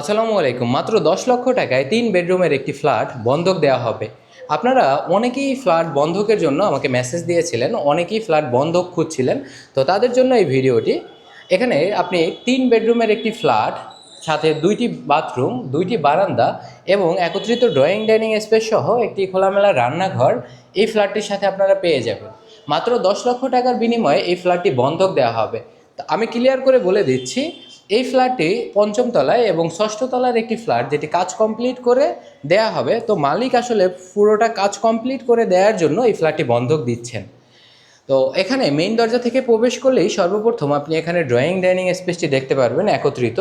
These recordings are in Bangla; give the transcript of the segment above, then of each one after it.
আসসালামু আলাইকুম। মাত্র দশ লক্ষ টাকায় তিন বেডরুমের একটি ফ্ল্যাট বন্ধক দেওয়া হবে। আপনারা অনেকেই ফ্ল্যাট বন্ধকের জন্য আমাকে মেসেজ দিয়েছিলেন, অনেকেই ফ্ল্যাট বন্ধক খুঁজছিলেন। তো তাদের জন্য এই ভিডিওটি। এখানে আপনি তিন বেডরুমের একটি ফ্ল্যাট, সাথে দুইটি বাথরুম, দুইটি বারান্দা এবং একত্রিত ড্রয়িং, ডাইনিং স্পেস সহ একটি খোলামেলা রান্নাঘর এই ফ্ল্যাটটির সাথে আপনারা পেয়ে যাবেন। মাত্র দশ লক্ষ টাকার বিনিময়ে এই ফ্ল্যাটটি বন্ধক দেওয়া হবে। আমি ক্লিয়ার করে বলে দিচ্ছি এই ফ্ল্যাটটি পঞ্চম তলায় এবং ষষ্ঠ তলার একটি ফ্ল্যাট যেটি কাজ কমপ্লিট করে দেয়া হবে। তো মালিক আসলে পুরোটা কাজ কমপ্লিট করে দেওয়ার জন্য এই ফ্ল্যাটটি বন্ধক দিচ্ছেন। তো এখানে মেইন দরজা থেকে প্রবেশ করলেই সর্বপ্রথম আপনি এখানে ড্রয়িং ডাইনিং স্পেসটি দেখতে পারবেন একত্রিত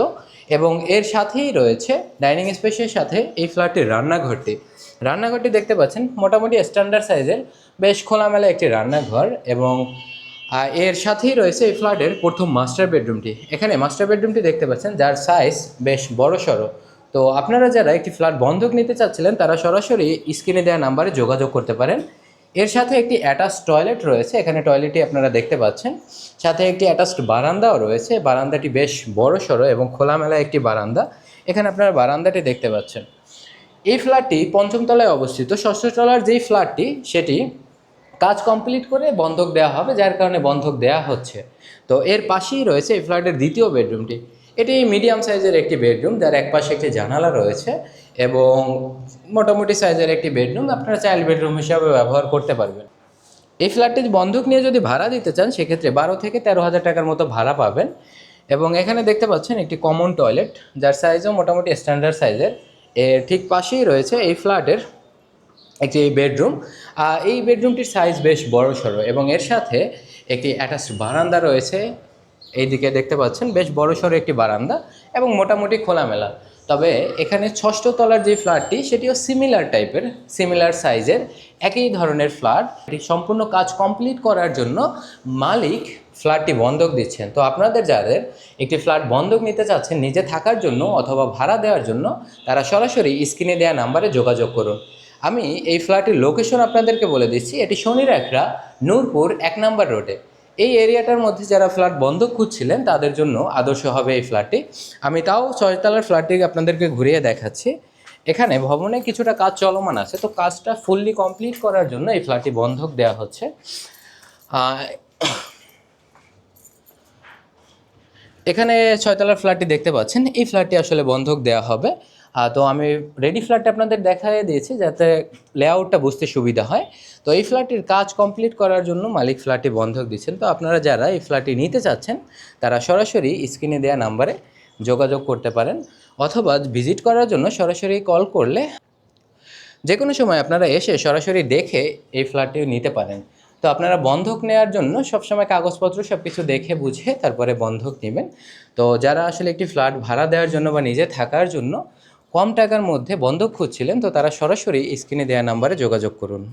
এবং এর সাথেই রয়েছে ডাইনিং স্পেসের সাথে এই ফ্ল্যাটটির রান্নাঘরটি। রান্নাঘরটি দেখতে পাচ্ছেন, মোটামুটি স্ট্যান্ডার্ড সাইজের বেশ খোলামেলা একটি রান্নাঘর এবং এর সাথেই রয়েছে এই ফ্ল্যাটের প্রথম মাস্টার বেডরুমটি। এখানে মাস্টার বেডরুমটি দেখতে পাচ্ছেন, যার সাইজ বেশ বড় সড়ো। তো আপনারা যারা একটি ফ্ল্যাট বন্ধক নিতে চাচ্ছিলেন, তারা সরাসরি স্ক্রিনে দেওয়া নাম্বারে যোগাযোগ করতে পারেন। এর সাথে একটি অ্যাটাচ টয়লেট রয়েছে, এখানে টয়লেটটি আপনারা দেখতে পাচ্ছেন। সাথে একটি অ্যাটাচড বারান্দাও রয়েছে, বারান্দাটি বেশ বড় সড়ো এবং খোলামেলা একটি বারান্দা। এখানে আপনারা বারান্দাটি দেখতে পাচ্ছেন। এই ফ্ল্যাটটি পঞ্চম তলায় অবস্থিত। ষষ্ঠ তলার যেই ফ্ল্যাটটি সেটি কমপ্লিট করে বন্ধক দেওয়া হবে, যার কারণে বন্ধক দেওয়া হচ্ছে। তো এর পাশেই রয়েছে এই ফ্ল্যাটের দ্বিতীয় বেডরুমটি। এটি মিডিয়াম সাইজের একটি বেডরুম, যার এক পাশে একটি জানালা রয়েছে এবং মোটামুটি সাইজের একটি বেডরুম। আপনারা চাইল্ড বেডরুম হিসাবে ব্যবহার করতে পারবেন। এই ফ্ল্যাটটি বন্ধক নিয়ে যদি ভাড়া দিতে চান, সেক্ষেত্রে বারো থেকে তেরো হাজার টাকার মতো ভাড়া পাবেন। এবং এখানে দেখতে পাচ্ছেন একটি কমন টয়লেট, যার সাইজও মোটামুটি স্ট্যান্ডার্ড সাইজের এর ঠিক পাশেই রয়েছে এই ফ্ল্যাটের একটি বেডরুম। এই বেডরুমটির সাইজ বেশ বড় সড়ো এবং এর সাথে একটি অ্যাটাচড বারান্দা রয়েছে। এইদিকে দেখতে পাচ্ছেন, বেশ বড় সড়ো একটি বারান্দা এবং মোটামুটি খোলামেলা। তবে এখানে ষষ্ঠ তলার যে ফ্ল্যাটটি সেটিও সিমিলার টাইপের সিমিলার সাইজের একই ধরনের ফ্ল্যাট এটি সম্পূর্ণ কাজ কমপ্লিট করার জন্য মালিক ফ্ল্যাটটি বন্ধক দিচ্ছেন। তো আপনাদের যাদের একটি ফ্ল্যাট বন্ধক নিতে চাচ্ছেন, নিজে থাকার জন্য অথবা ভাড়া দেওয়ার জন্য, তারা সরাসরি স্ক্রিনে দেওয়া নাম্বারে যোগাযোগ করুন। আমি এই ফ্ল্যাটের লোকেশন আপনাদেরকে বলে দিচ্ছি। এটি শনির একরা নূরপুর, এক নম্বর রোডে। এই এরিয়াটার মধ্যে যারা ফ্ল্যাট বন্ধ খুঁজছিলেন, তাদের জন্য আদর্শ হবে এই ফ্ল্যাটটি। আমি তাও ছয়তলার ফ্ল্যাটটি আপনাদেরকে ঘুরিয়ে দেখাচ্ছি। এখানে ভবনে কিছুটা কাজ চলমান আছে, তো কাজটা ফুললি কমপ্লিট করার জন্য এই ফ্ল্যাটটি বন্ধক দেওয়া হচ্ছে। এখানে ছয়তলার ফ্ল্যাটটি দেখতে পাচ্ছেন। এই ফ্ল্যাটটি আসলে বন্ধক দেওয়া হবে। তো আমি রেডি ফ্ল্যাটটা আপনাদের দেখাই দিয়েছি যাতে লেআউটটা বুঝতে সুবিধা হয়। তো এই ফ্ল্যাটটির কাজ কমপ্লিট করার জন্য মালিক ফ্ল্যাটটি বন্ধক দিচ্ছেন। তো আপনারা যারা এই ফ্ল্যাটটি নিতে চাচ্ছেন, তারা সরাসরি স্ক্রিনে দেওয়া নাম্বারে যোগাযোগ করতে পারেন অথবা ভিজিট করার জন্য সরাসরি কল করলে যে কোনো সময় আপনারা এসে সরাসরি দেখে এই ফ্ল্যাটটি নিতে পারেন। তো আপনারা বন্ধক নেওয়ার জন্য সবসময় কাগজপত্র সব কিছু দেখে বুঝে তারপরে বন্ধক নেবেন। তো যারা আসলে একটি ফ্ল্যাট ভাড়া দেওয়ার জন্য বা নিজে থাকার জন্য কম টাকার মধ্যে বন্ধক খুঁজছিলেন তো তারা সরাসরি স্ক্রিনে দেওয়া নাম্বারে যোগাযোগ করুন।